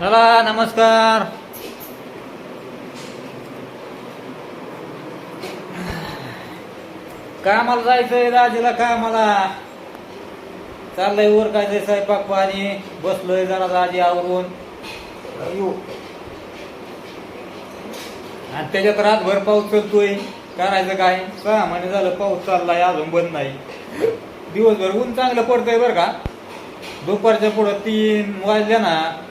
चला नमस्कार. कामाला जायचंय राजीला कामाला. चाललंय वर काय स्वयंपाक पाणी. बसलोय जरा दाजी आवरून. आणि त्याच्यात रातभर पाऊस चलतोय. करायचं काय? सहा महिने झालं पाऊस चाललाय अजून बंद नाही. दिवसभर ऊन चांगलं पडतंय बरं का? दुपारच्या पुढं तीन वाजल्या ना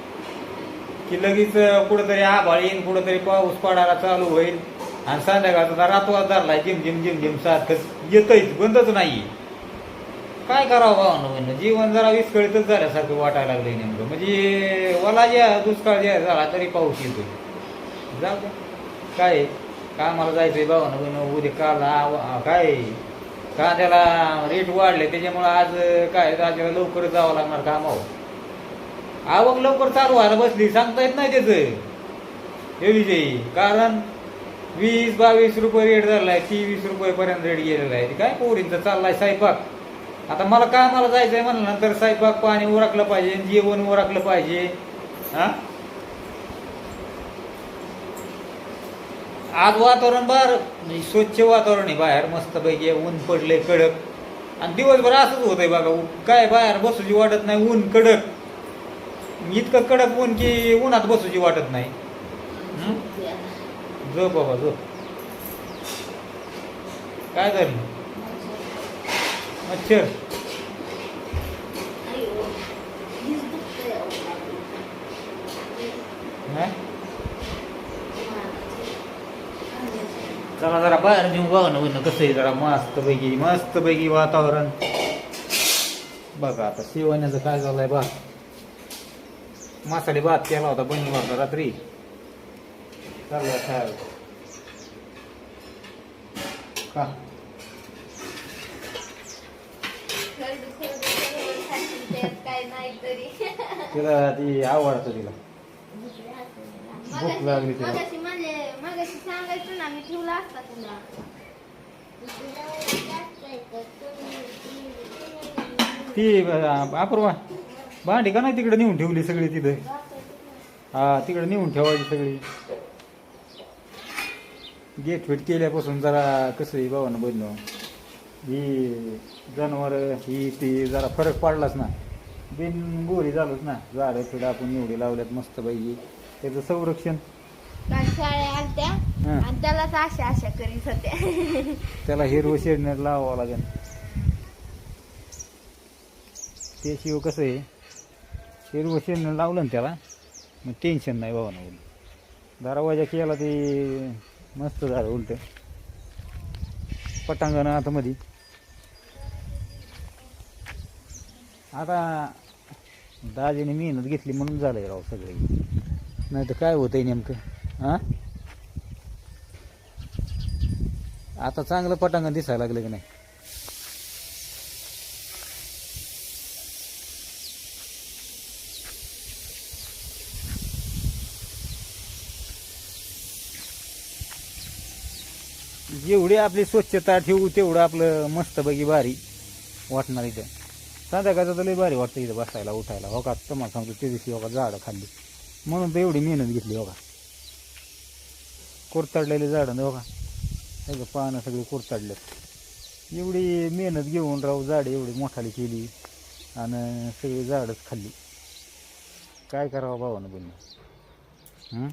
की लगेच कुठंतरी आभाळ येईन कुठंतरी पाऊस पडायला चालू होईल आणि संध्याकाळचा रातवा धरलाय जिम जिम जिम जिम सारखं येतच बंदच नाही काय करावं भावना म्हणणं जीवन जरा विस्कळीतच झाल्यासारखं वाटायला लागलंय नेमकं. म्हणजे वला जे दुष्काळ जे झाला तरी पाऊस येतो जाऊ दे. काय? कामाला जायचंय भावना म्हणणं उद्या काल काय? कांद्याला रेट वाढले त्याच्यामुळं आज काय? राजाला लवकर जावं लागणार कामावर. आवक लवकर चालू व्हायला बसली सांगता येत नाही त्याचं. हे विजयी. कारण वीस बावीस रुपये रेट झालाय तेवीस रुपये पर्यंत रेट गेलेला आहे. ते काय पोरींचा चाललाय स्वयंपाक? आता मला कामाला जायचंय म्हणल्यानंतर स्वयंपाक पाणी उरकलं पाहिजे जेवण उरकलं पाहिजे. हा? आज वातावरण बार स्वच्छ वातावरण आहे बाहेर. मस्त पैकी ऊन पडले कडक. आणि दिवसभर असंच होतंय बघा ऊ- काय बाहेर बसूची वाटत नाही ऊन कडक. इतकं कडक ऊन की उन्हात बसूची वाटत नाही. हं? झोप बाबा झोप. काय झालं? मच्छर. हा? चला जरा बाहेर नेऊ बघ ना म्हणलं कसं आहे जरा मस्त पैकी मस्त पैकी वातावरण. बघा आता शिवण्याचं काय झालंय बा मसाले भात केला होता बहिणी होता रात्री चाललाय खायला का काय नाही तरी तिला ती आवडतं तिला भूक लागली तिला. मगाशी म्हणजे मगाशी सांगायचं ना मी ठेवला असता तुला ती अं, अपूर्वा भांडी का नाही तिकडे नेऊन ठेवली सगळी तिथे? हा तिकडे नेऊन ठेवायची सगळी. गेट फिट केल्यापासून जरा कसं आहे भावानं बनलं ही जनावर ही ती जरा फरक पडलाच ना. बिन बोरी झालोच ना. झाडं फिडं आपण एवढी लावल्यात मस्त पाहिजे त्याचं संरक्षण. काल शाळा आलत्या. आणि त्यालाच आशा आशा करीत होत्या. त्याला हिरवं शेडण्यात लावावं लागेल. ते शिव कसं आहे? हिरवं लावलं ना त्याला मग टेन्शन नाही बाबा ना दरवाजा केला ते मस्त झालं उलट. पटांगण आतमध्ये आता दाजीने मेहनत घेतली म्हणून झालंय राव सगळे. नाही तर काय होतंय नेमकं हां? आता चांगलं पटांगण दिसायला लागलं की नाही? जेवढी आपली स्वच्छता ठेवू तेवढं आपलं मस्तपैकी भारी वाटणार इथं. संध्याकाळचं तर लई भारी वाटतं इथं बसायला उठायला. हो का? तुम्हाला सांगतो ते दिवशी हो का झाडं खाल्ली. म्हणून तर एवढी मेहनत घेतली हो का? कोरताडलेली झाडं हो का? सगळं पानं सगळी कुरताडलं. एवढी मेहनत घेऊन राहू झाडं एवढी मोठाली केली आणि सगळी झाडंच खाल्ली. काय करावं भावानं बनवून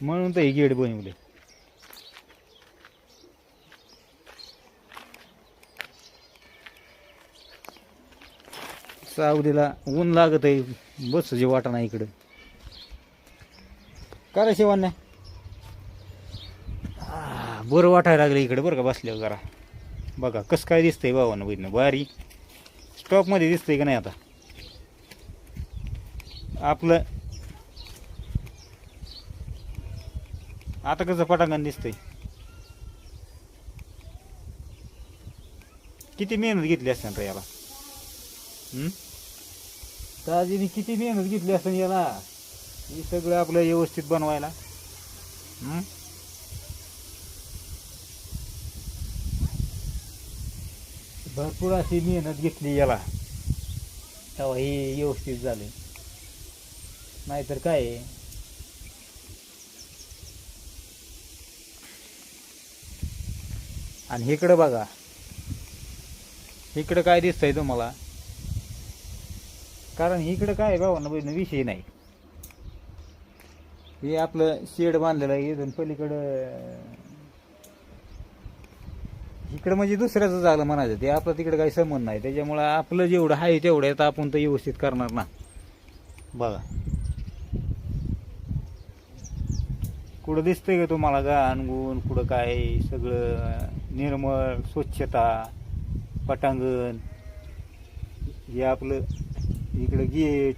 म्हणून तर हे गेट बनवले. सावलीला ऊन लागत आहे बस जे वाटा नाही इकडं. का रे शिवान्या बरं वाटायला लागलं इकडे बरं का बसल्यावर जरा. बघा कसं काय दिसतंय भावानं बहिणं बारी स्टॉपमध्ये दिसतंय का नाही आता? आपलं आता कसं पटांगण दिसतंय? किती मेहनत घेतली असते रे याला? ताजीने किती मेहनत घेतली असेल याला? हे सगळं आपलं व्यवस्थित बनवायला. भरपूर अशी मेहनत घेतली याला. तेव्हा हे व्यवस्थित झाले. नाहीतर काय आहे? आणि इकडं बघा. इकडं काय दिसतंय तुम्हाला? कारण इकडं काय भावांना बहिण विषय नाही. हे आपलं शेड बांधलेलं आहे इथून पलीकडं इकडं म्हणजे दुसऱ्याचं झालं म्हणायचं ते आपलं तिकडं काही संबंध नाही. त्याच्यामुळं आपलं जेवढं आहे तेवढं तर आपण तर व्यवस्थित करणार ना. बघा. कुठं दिसतंय का तुम्हाला घाण गुण कुठं काय सगळं निर्मळ स्वच्छता पटांगण हे आपलं इकडं गेट.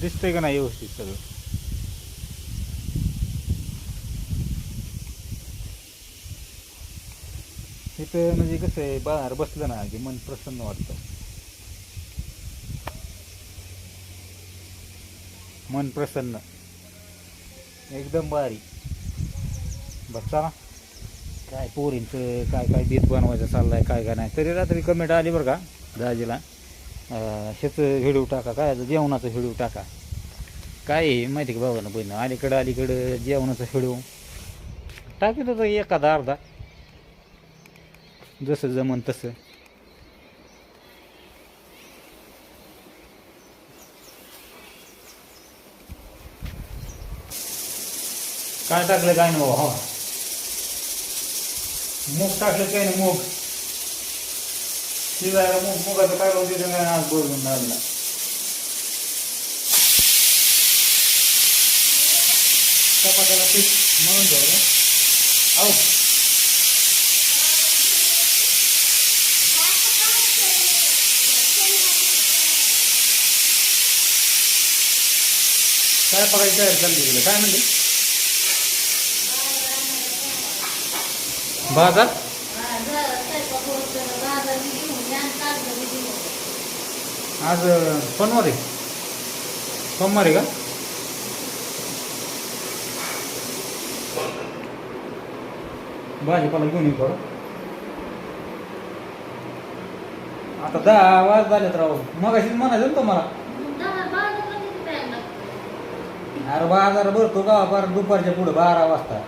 दिसतंय का नाही व्यवस्थित सगळं? तिथं म्हणजे कसं आहे बाहेर बसलं ना की मन प्रसन्न वाटतं. मन प्रसन्न. एकदम भारी. बरं चला काय पोरींचं काय काय बीत बनवायचं चाललंय काय काय नाही. तरी रात्री कमेंट आली बरं का दाजीला. अं, हिडू टाका काय जेवणाचं हिडू टाका. काय आहे माहिती का बाबांना बहिण? अलीकडं अलीकडं जेवणाचं हिडू. टाकीत होतं एखादा अर्धा. जसं जमन तसं. काय टाकलं काय ना बाबा हो. मूग टाकलं काय ना मूग शिजायला मूग मुगाचं काय होते ते नाही आज बरोबर लागला चपात्याला पीठ म्हणून ठेवलं आहो काय बघायची तयार चालली तिकडे काय म्हणते बाजार? आज सोमवार आहे. सोमवार आहे का? भाजीपाला घेऊन येऊ थोडं. आता दहा वाज झालेत राहू मग अशीच म्हणायचं ना तुम्हाला. अरे बाजार भरतो गावापार दुपारच्या पुढे बारा वाजता.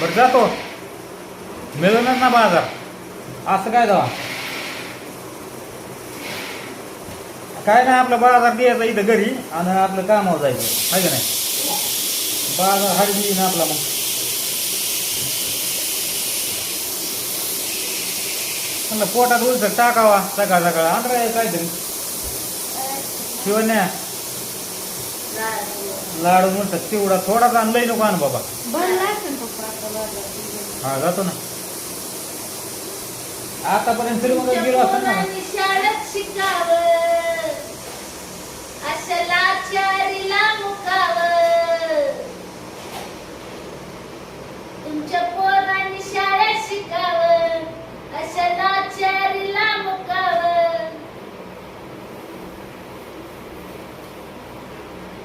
बरं जातो. मिळणार ना बाजार. असं काय जावा काय नाही आपला बाजार द्यायचा इथं घरी आणि आपलं कामावर जायचं. आहे का नाही? बाजार हरवी ना आपला मग. म्हणलं पोटात उलसर टाकावा सकाळ सकाळ आणा काय तरी शिवण्या. लाडू म्हणतात चिवडा थोडाच आणलंय नको आण बाबा. हा जातो ना. आतापर्यंत तरी मग गेलो असं ना. शाळेत शिकावं. अशा लाचारीला मुकावं तुमच्या पोरांनी शाळेत शिकावं अशा लाचारीला मुकावं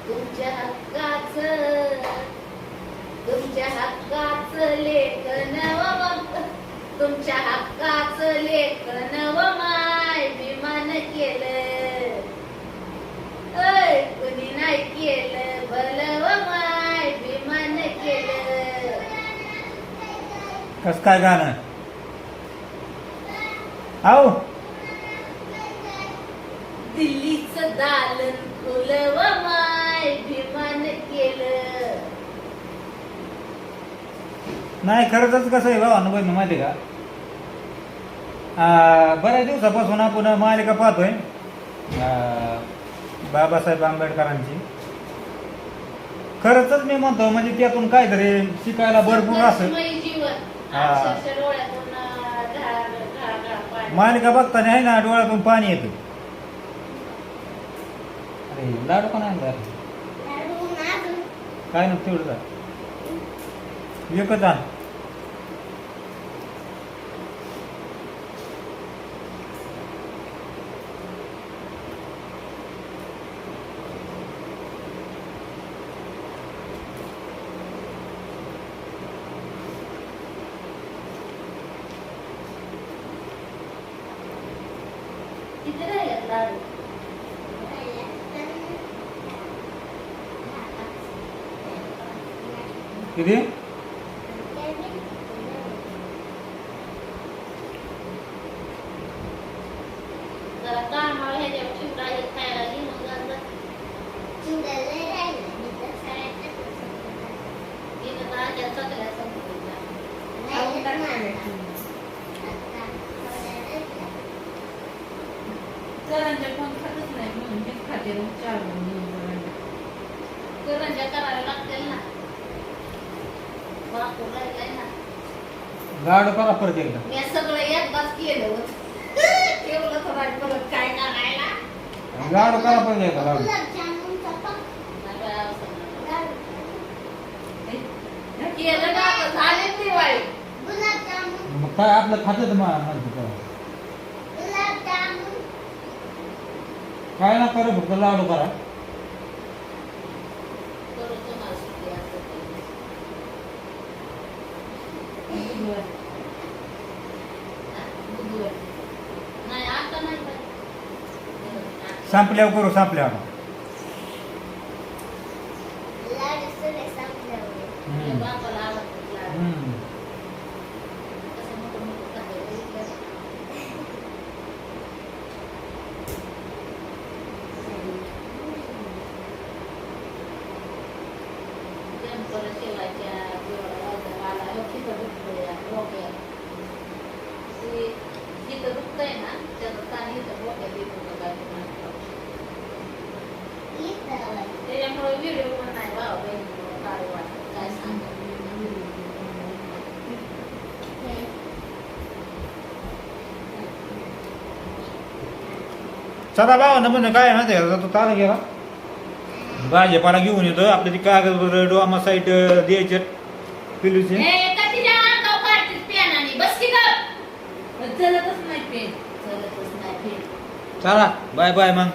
तुमच्या हक्काच तुमच्या हक्काच लेखन व तुमच्या हक्काच लेखन व माय विमान केलं ऐ कुणी नाही केलं भल व माय विमान केलं कस काय गाणं आहो दिल्लीचं दालन खुलं व माय विमान केलं. नाही खरंच कसं आहे भावा बहिण माहिती का? आ, बऱ्याच दिवसापासून आपण मालिका पाहतोय. आ, बाबासाहेब आंबेडकरांची. खरंच मी म्हणतो म्हणजे त्यातून काहीतरी शिकायला भरपूर असं मालिका बघताना आहे ना डोळ्यातून पाणी येतं. अरे लाडू पण आणला काय नव्हतं तेवढं जा. एकच आण. कितना लगता है किती Thank you. करंजा कोण खातच नाही म्हणून मी खाते मग चार म्हणून करंजा. कराव्या लागतील ना बापू राहिलाय ना लाडू करा परत एकदा मी सगळं एकदाच केलं होतं. ठेवलं तर राहिलं परत काय करायला लाडू करा परत एकदा लाडू. हे केलं ना आता झाली दिवाळी मग काय आपलं माणसं काय काय ना करा फक्त लाडू करा. करू तुम्हाला सुट्टी असं काही. बुधवार. हा, बुधवारी. नाही आता नाही बाई. संपल्यावर करू संपल्यावर आपल्या हम्म. बापाला आवडतात लाडू. हम्म. कसं मोठं मोठं खातं बघितलं. जंपर शिवायच्या, एवढा वजन वाला, एवढं तिथं दुखतंय, डोक्यात. ते जिथं दुखतंय ना, त्याचं ताण इथं डोक्यात येत होतं काय ते माहीत नाही. त्याच्यामुळे व्हिडिओ पण नाही भावा बहिणीमुळे काय वाटत काय सांगत चला बाबा नमुने काय आहे माहिती आहे का तो तारा गेला भाजीपाला घेऊन येतो आपल्या ती कागद डोमा साईट द्यायचे. पिलूचे. चला बाय बाय मग.